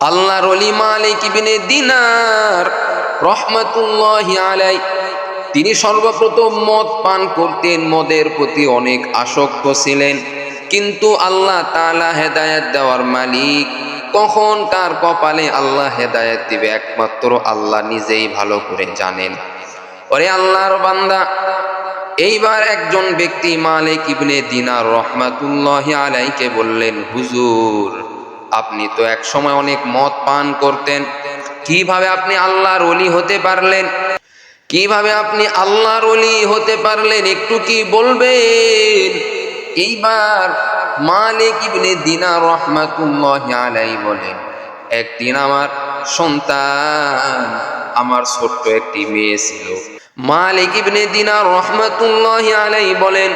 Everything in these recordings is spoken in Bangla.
আল্লাহর অলি দিনার রহমাতুল্লাহি আলাই। তিনি সর্বপ্রথম মদ পান করতেন, মদের প্রতি অনেক আসক্ত ছিলেন। কিন্তু আল্লাহ তালা হেদায়েত দেওয়ার মালিক। কখন কার কপালে আল্লাহ হেদায়েত দিবে একমাত্র আল্লাহ নিজেই ভালো করে জানেন। ওরে আল্লাহর বান্দা, এইবার একজন ব্যক্তি মালিক ইবনে দিনার রহমাতুল্লাহ আলাইকে বললেন, হুজুর আপনি তো এক সময় অনেক মদ পান করতেন। কীভাবে আপনি আল্লাহর অলি হতে পারলেন? কীভাবে আপনি আল্লাহর অলি হতে পারলেন? একটু কি বলবেন? এইবার মালিক ইবনে দিনার রহমাতুল্লাহ আলাই বলেন, একদিন আমার সন্তান, আমার ছোট্ট একটি মেয়ে ছিল। মালিক ইবনে দিনার রহমাতুল্লাহ আলাই বলেন,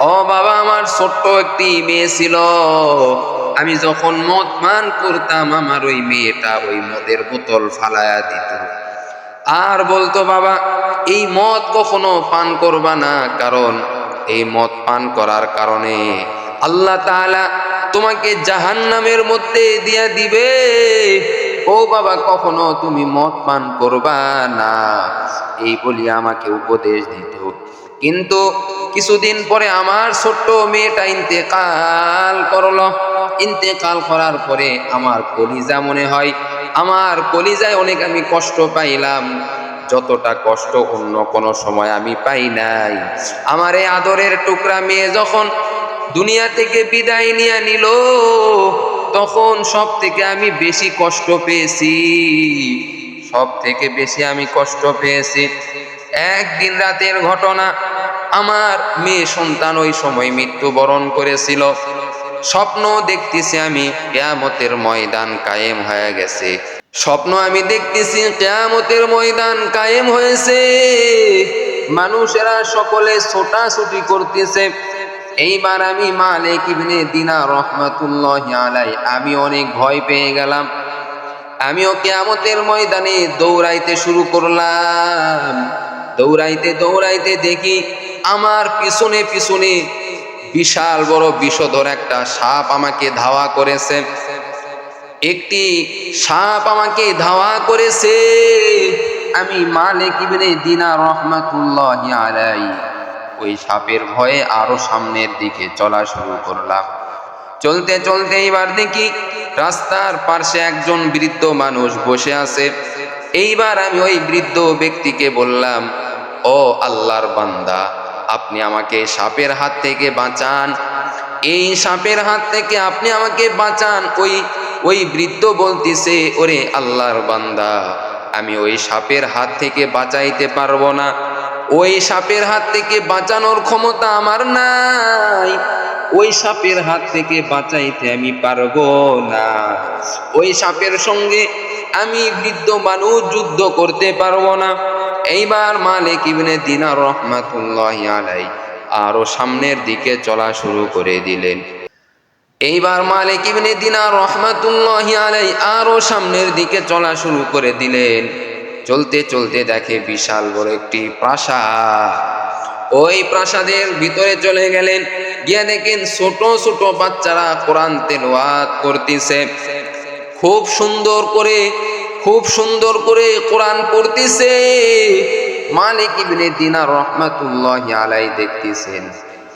ও বাবা, আমার ছোট্ট একটি মেয়ে ছিল। আমি যখন মদ পান করতাম, আমার ওই মেয়েটা ওই মদের বোতল ফালায়া দিত। আর বলতো, বাবা, এই মদ কখনো পান করবা না, কারণ এই মদ পান করার কারণে আল্লাহ তাআলা তোমাকে জাহান্নামের মধ্যে দিয়া দিবে। ও বাবা, কখনো তুমি মদ পান করবা না? এই বলি আমাকে উপদেশ দিত। কিন্তু কিছুদিন পরে আমার ছোট্ট মেয়েটা ইন্তেকাল করল। ইন্তেকাল করার পরে আমার কলিজা মনে হয়। আমার কলিজায় অনেক আমি কষ্ট পাইলাম। যতটা কষ্ট অন্য কোনো সময় আমি পাই নাই। আমার এই আদরের টুকরা মেয়ে যখন দুনিয়া থেকে বিদায় নিয়ে নিল, তখন সব থেকে আমি বেশি কষ্ট পেয়েছি। সব থেকে বেশি আমি কষ্ট পেয়েছি। একদিন রাতের ঘটনা, আমার মেয়ে সন্তান ওই সময় মৃত্যুবরণ করেছিল। স্বপ্ন দেখতেছি আমি, কেয়ামতের ময়দান কায়েম হয়ে গেছে। স্বপ্ন আমি দেখতেছি, কেয়ামতের ময়দান কায়েম হয়েছে। মানুষেরা সকলে ছোটাছুটি করতেছে। এইবার আমি মালিক ইবনে দিনা রহমাতুল্লাহ আলাই আমি অনেক ভয় পেয়ে গেলাম। আমিও কেয়ামতের ময়দানে দৌড়াইতে শুরু করলাম। দৌড়াইতে দৌড়াইতে দেখি, আমার পিছনে পিছনে বিশাল বড় বিষধর একটা সাপ আমাকে ধাওয়া করেছে। একটি সাপ আমাকে ধাওয়া করেছে। আমি মালিক ইবনে দিনা রহমাতুল্লাহ আলাই ওই সাপের ভয়ে আরও সামনের দিকে চলা শুরু করলাম। চলতে চলতে এবার দেখি রাস্তার পাশে একজন বৃদ্ধ মানুষ বসে আছে। এইবার আমি ওই বৃদ্ধ ব্যক্তিকে বললাম, ও আল্লাহর বান্দা আপনি আমাকে সাপের হাত থেকে বাঁচান। এই সাপের হাত থেকে আপনি আমাকে বাঁচান। ওই ওই বৃদ্ধ বলতেছে, ওরে আল্লাহর বান্দা, আমি ওই সাপের হাত থেকে বাঁচাইতে পারব না। ওই সাপের হাত থেকে বাঁচানোর ক্ষমতা আমার নাই। ওই সাপের হাত থেকে বাঁচাইতে আমি পারব না। ওই সাপের সঙ্গে আমি বৃদ্ধ মানুষ যুদ্ধ করতে পারব না। এইবার মালিক ইবনে দিনার রহমাতুল্লাহ আলাই আরও সামনের দিকে চলা শুরু করে দিলেন। এইবার মালিক ইবনে দিনার রহমাতুল্লাহ আলাই আরও সামনের দিকে চলা শুরু করে দিলেন। চলতে চলতে দেখে বিশাল বড় একটি প্রাসাদ। ওই প্রাসাদের ভিতরে চলে গেলেন। গিয়ে দেখেন ছোট ছোট বাচ্চারা কোরআন তেলাওয়াত করতেছে। খুব সুন্দর করে খুব সুন্দর করে কোরআন পড়তেছে। মালিক ইবনে দিনার রহমাতুল্লাহ আলাই দেখতেছেন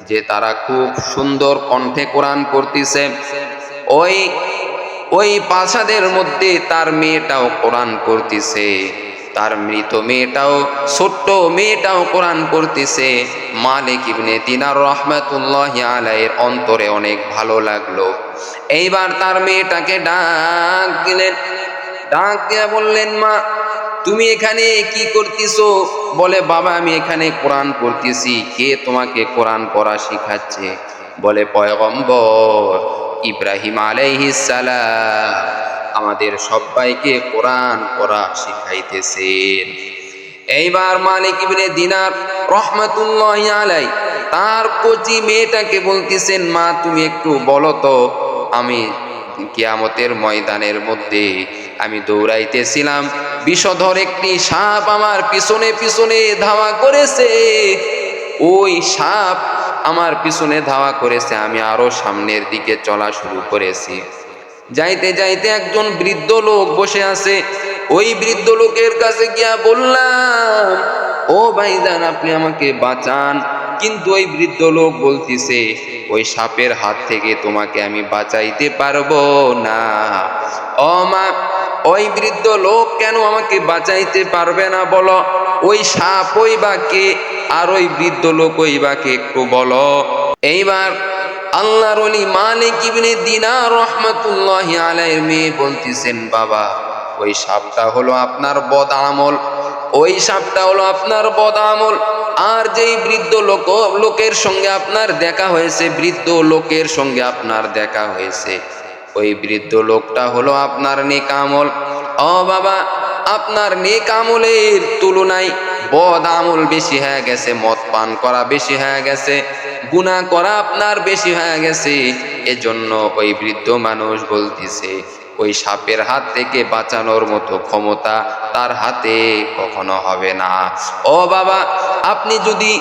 যে তারা খুব সুন্দর কণ্ঠে কোরআন পড়তেছে। ওই ওই প্রাসাদের মধ্যে তার মেয়েটাও কোরআন পড়তেছে। তার মৃত মেয়েটাও, ছোট্ট মেয়েটাও কোরআন পড়তেছে। মালিক ইবনে দিনার রহমাতুল্লাহ আলাইয়ের অন্তরে অনেক ভালো লাগল। এইবার তার মেয়েটাকে ডাক দিলেন। ডাক দিয়া বললেন, মা, তুমি এখানে কি করতেছো? বলে, বাবা, আমি এখানে কোরআন পড়তেছি। কে তোমাকে কোরআন পড়া শিখাচ্ছে? বলে, পয়গম্বর ইব্রাহিম সালাম আমাদের সবাইকে কোরআন পড়া শিখাইতেছেন। এইবার মালিক ইবনে দিনার রহমাতুল্লাহ আলাই তার কচি মেয়েটাকে বলতেছেন, মা, তুমি একটু বলো তো, আমি কিয়ামতের ময়দানের মধ্যে আমি দৌড়াইতেছিলাম। বিষধর একটি সাপ আমার পিছনে পিছনে ধাওয়া করেছে। ওই সাপ আমার পিছনে ধাওয়া করেছে। আমি আরও সামনের দিকে চলা শুরু করেছি। যাইতে যাইতে একজন বৃদ্ধ লোক বসে আছে। ওই বৃদ্ধ লোকের কাছে গিয়া বললাম, ও ভাইজান, আপনি আমাকে বাঁচান। কিন্তু ওই বৃদ্ধ লোক বলতিছে, ওই সাপের হাত থেকে তোমাকে আমি বাঁচাইতে পারব না। ও মা ওই বৃদ্ধ লোক কেন আমাকে বাঁচাইতে পারবে না বলো? ওই সাপ ওই বাকে আর ওই বৃদ্ধ লোক ওই বাকে একটু বলো। এইবার আল্লাহর অলি মালিক ইবনে দিনার রহমাতুল্লাহি আলাইহির মেয়ে বলতেছেন, বাবা, ওই সাপটা হলো আপনার বদ আমল ওই সাপটা হলো আপনার বদ আমল আর যেই বৃদ্ধ লোক, লোকের সঙ্গে আপনার দেখা হয়েছে, বৃদ্ধ লোকের সঙ্গে আপনার দেখা হয়েছে। ওই বৃদ্ধ লোকটা হলো আপনার নেক আমল। ও বাবা, আপনার নেক আমলের তুলনায় বদ আমল বেশি হয়ে গেছে, মদ পান করা বেশি হয়ে গেছে, গুনাহ করা আপনার বেশি হয়ে গেছে। এজন্য ওই বৃদ্ধ মানুষ বলতেছে, ওই সাপের হাত থেকে বাঁচানোর মতো ক্ষমতা তার হাতে কখনো হবে না। ও বাবা, আপনি যদি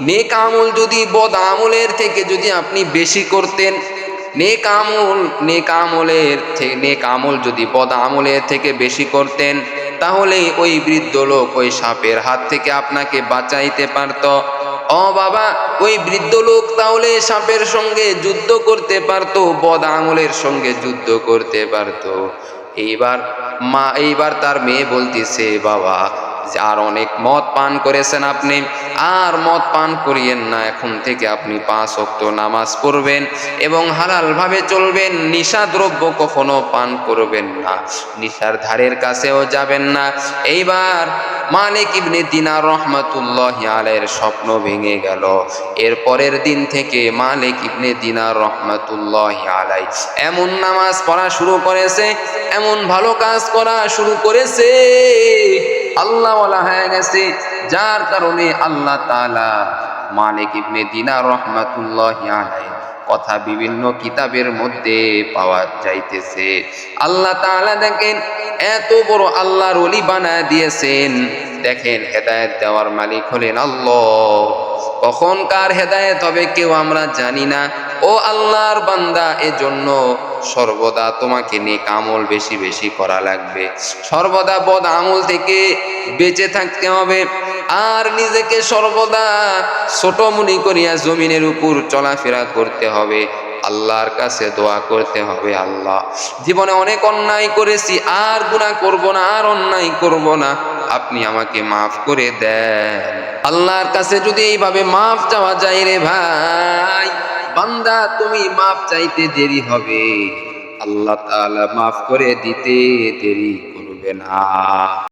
নেক আমল, যদি বদ আমলের থেকে যদি আপনি বেশি করতেন নেক আমল নেক আমলের থেকে নেক আমল যদি বদ আমলের থেকে বেশি করতেন, তাহলে ওই বৃদ্ধ লোক ওই সাপের হাত থেকে আপনাকে বাঁচাইতে পারত। ও বাবা, ওই বৃদ্ধ লোক তাহলে সাপের সঙ্গে যুদ্ধ করতে পারতো বদ আমলের সঙ্গে যুদ্ধ করতে পারতো। এইবার মা, এইবার তার মেয়ে বলতেছে, বাবা আর অনেক মদ পান করেছেন আপনি। আর মদ পান করিয়েন না, এখন থেকে আপনি পাঁচ অক্ত নামাজ পড়বেন এবং হালালভাবে চলবেন নিশা দ্রব্য কখনো পান করবেন না, নিশার ধারের কাছেও যাবেন না। এইবার মালিক ইবনে দিনার রহমাতুল্লাহ আলের স্বপ্ন ভেঙে গেল। এর পরের দিন থেকে মালিক ইবনে দিনার রহমাতুল্লাহ আলাই এমন নামাজ পড়া শুরু করেছে, এমন ভালো কাজ করা শুরু করেছে আল্লাহওয়ালা হয়ে গেছে, যার কারণে আল্লাহ তাআলা মালিক ইবনে দিনার রহমাতুল্লাহ কথা বিভিন্ন কিতাবের মধ্যে পাওয়া যাইতেছে। আল্লাহ তাআলা দেখেন, এত বড় আল্লাহর অলি বানায় দিয়েছেন। দেখেন, হেদায়েত দেওয়ার মালিক হলেন আল্লাহ। কখন কার হেদায়েত হবে কেউ আমরা জানি না। ও আল্লাহর বান্দা, এজন্য সর্বদা তোমাকে নেক আমল বেশি বেশি করা লাগবে। সর্বদা বদ আমল থেকে বেঁচে থাকতে হবে। আর নিজেকে সর্বদা ছোট মনি করিয়া জমিনের উপর চলাফেরা করতে হবে। আল্লাহর কাছে দোয়া করতে হবে আল্লাহ। জীবনে অনেক অন্যায় করেছি, আর গুনাহ করব না, আর অন্যায় করব না। আপনি আমাকে মাফ করে দেন। আল্লাহর কাছে যদি এইভাবে মাফ চাওয়া যায় রে ভাই বান্দা তুমি মাফ চাইতে দেরি হবে। আল্লাহ তাআলা মাফ করে দিতে দেরি করবে না।